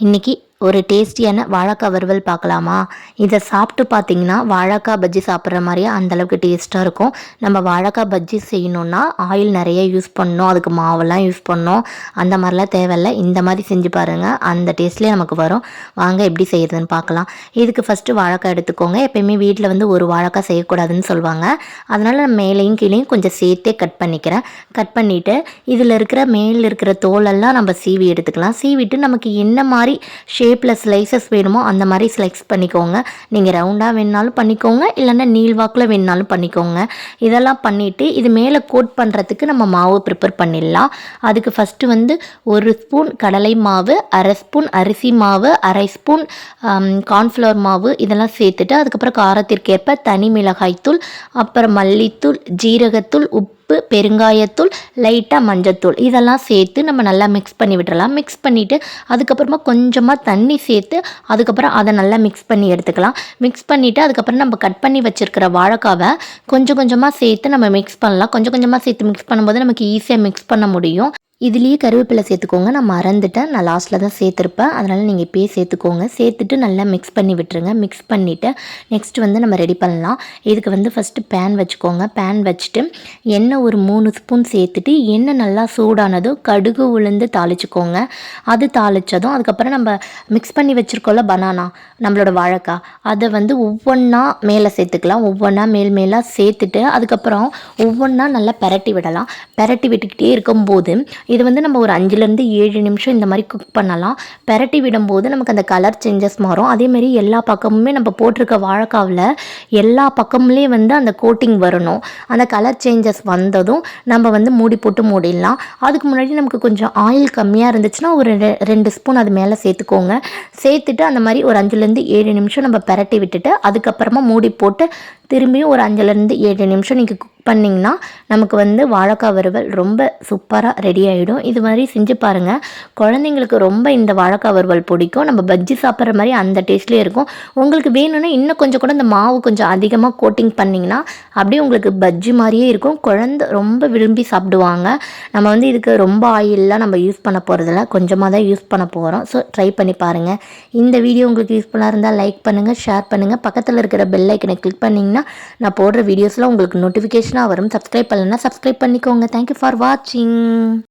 இன்றைக்கி ஒரு டேஸ்டியான வாழைக்காய் வறுவல் பார்க்கலாமா? இதை சாப்பிட்டு பார்த்தீங்கன்னா வாழைக்காய் பஜ்ஜி சாப்பிட்ற மாதிரியே அந்தளவுக்கு டேஸ்ட்டாக இருக்கும். நம்ம வாழைக்காய் பஜ்ஜி செய்யணுன்னா ஆயில் நிறைய யூஸ் பண்ணணும். அதுக்கு மாவெல்லாம் யூஸ் பண்ணணும். அந்த மாதிரிலாம் தேவையில்லை. இந்த மாதிரி செஞ்சு பாருங்கள் அந்த டேஸ்ட்லேயே நமக்கு வரும். வாங்க எப்படி செய்யறதுன்னு பார்க்கலாம். இதுக்கு ஃபஸ்ட்டு வாழைக்காய் எடுத்துக்கோங்க. எப்பயுமே வீட்டில் வந்து ஒரு வாழைக்காய் செய்யக்கூடாதுன்னு சொல்லுவாங்க. அதனால் நான் மேலேயும் கீழேயும் கொஞ்சம் சேர்த்தே கட் பண்ணிக்கிறேன். கட் பண்ணிவிட்டு இதில் இருக்கிற மேலில் இருக்கிற தோலெல்லாம் நம்ம சீவி எடுத்துக்கலாம். சீவிட்டு நமக்கு என்ன மாதிரி ஷேப்பில் ஸ்லைசஸ் வேணுமோ அந்த மாதிரி ஸ்லைஸ் பண்ணிக்கோங்க. நீங்கள் ரவுண்டாக வேணுனாலும் பண்ணிக்கோங்க இல்லைன்னா நீள்வாக்கில் வேணுனாலும் பண்ணிக்கோங்க. இதெல்லாம் பண்ணிவிட்டு இது மேலே கோட் பண்ணுறதுக்கு நம்ம மாவு ப்ரிப்பேர் பண்ணிடலாம். அதுக்கு ஃபஸ்ட்டு வந்து ஒரு ஸ்பூன் கடலை மாவு அரை ஸ்பூன் அரிசி மாவு அரை ஸ்பூன் கார்ன்ஃப்ளவர் um, மாவு இதெல்லாம் சேர்த்துட்டு அதுக்கப்புறம் காரத்திற்கேற்ப தனி மிளகாய்த்தூள் அப்புறம் மல்லித்தூள் ஜீரகத்தூள் உப்பு உப்பு பெருங்காயத்தூள் லைட்டாக மஞ்சத்தூள். இதெல்லாம் சேர்த்து நம்ம நல்லா மிக்ஸ் பண்ணி விட்டுறலாம். மிக்ஸ் பண்ணிவிட்டு அதுக்கப்புறமா கொஞ்சமாக தண்ணி சேர்த்து அதுக்கப்புறம் அதை நல்லா மிக்ஸ் பண்ணி எடுத்துக்கலாம். மிக்ஸ் பண்ணிவிட்டு அதுக்கப்புறம் நம்ம கட் பண்ணி வச்சுருக்கிற வாழைக்காவை கொஞ்சம் கொஞ்சமாக சேர்த்து நம்ம மிக்ஸ் பண்ணலாம். கொஞ்சம் கொஞ்சமாக சேர்த்து மிக்ஸ் பண்ணும்போது நமக்கு ஈஸியாக மிக்ஸ் பண்ண முடியும். இதுலேயே கருவேப்பிலை சேர்த்துக்கோங்க. நான் மறந்துட்டேன். நான் லாஸ்ட்டில் தான் சேர்த்துருப்பேன். அதனால் நீங்கள் இப்போயே சேர்த்துக்கோங்க. சேர்த்துட்டு நல்லா மிக்ஸ் பண்ணி விட்டுருங்க. மிக்ஸ் பண்ணிவிட்டு நெக்ஸ்ட் வந்து நம்ம ரெடி பண்ணலாம். இதுக்கு வந்து ஃபஸ்ட்டு பேன் வச்சுக்கோங்க. பேன் வச்சுட்டு எண்ணெய் ஒரு மூணு ஸ்பூன் சேர்த்துட்டு எண்ணெய் நல்லா சூடானதும் கடுகு உளுந்து தாளிச்சுக்கோங்க. அது தாளித்ததும் அதுக்கப்புறம் நம்ம மிக்ஸ் பண்ணி வச்சுருக்கோம்ல பனானா நம்மளோட வாழைக்காய் அதை வந்து ஒவ்வொன்றா மேலே சேர்த்துக்கலாம். ஒவ்வொன்றா மேல் மேலாக சேர்த்துட்டு அதுக்கப்புறம் ஒவ்வொன்றா நல்லா பெரட்டி விடலாம். பெரட்டி விட்டுக்கிட்டே இருக்கும்போது இது வந்து நம்ம ஒரு அஞ்சுலேருந்து ஏழு நிமிஷம் இந்த மாதிரி குக் பண்ணலாம். பெரட்டி விடும்போது நமக்கு அந்த கலர் சேஞ்சஸ் மாறும். அதேமாரி எல்லா பக்கமுமே நம்ம போட்டிருக்க வாழைக்காவில் எல்லா பக்கமுமே வந்து அந்த கோட்டிங் வரணும். அந்த கலர் சேஞ்சஸ் வந்ததும் நம்ம வந்து மூடி போட்டு மூடிடலாம். அதுக்கு முன்னாடி நமக்கு கொஞ்சம் ஆயில் கம்மியாக இருந்துச்சுன்னா ஒரு ரெண்டு ஸ்பூன் அது மேலே சேர்த்துக்கோங்க. சேர்த்துட்டு அந்த மாதிரி ஒரு அஞ்சுலேருந்து ஏழு நிமிஷம் நம்ம பெரட்டி விட்டுட்டு அதுக்கப்புறமா மூடி போட்டு திரும்பியும் ஒரு அஞ்சுலேருந்து ஏழு நிமிஷம் நீங்கள் குக் பண்ணிங்கன்னா நமக்கு வந்து வாழைக்காய் வறுவல் ரொம்ப சூப்பராக ரெடி ஆகிடும் இது மாதிரி செஞ்சு பாருங்கள் குழந்தைங்களுக்கு ரொம்ப இந்த வாழைக்காய் வறுவல் பிடிக்கும். நம்ம பஜ்ஜி சாப்பிட்ற மாதிரி அந்த டேஸ்ட்லேயே இருக்கும். உங்களுக்கு வேணும்னா இன்னும் கொஞ்சம் கூட இந்த மாவு கொஞ்சம் அதிகமாக கோட்டிங் பண்ணிங்கன்னா அப்படியே உங்களுக்கு பஜ்ஜி மாதிரியே இருக்கும். குழந்த ரொம்ப விரும்பி சாப்பிடுவாங்க. நம்ம வந்து இதுக்கு ரொம்ப ஆயிலெலாம் நம்ம யூஸ் பண்ண போகிறதில்ல கொஞ்சமாக தான் யூஸ் பண்ண போகிறோம் ஸோ ட்ரை பண்ணி பாருங்கள் இந்த வீடியோ உங்களுக்கு யூஸ்ஃபுல்லாக இருந்தால் லைக் பண்ணுங்கள் ஷேர் பண்ணுங்கள் பக்கத்தில் இருக்கிற பெல் ஐக்கனை கிளிக் பண்ணிங்கன்னா நான் போடுற வீடியோஸில் உங்களுக்கு நோட்டிஃபிகேஷனாக வரும். சப்ஸ்கிரைப் பண்ணலன்னா சப்ஸ்கிரைப் பண்ணிக்கோங்க. தேங்க்யூ ஃபார் வாட்சிங்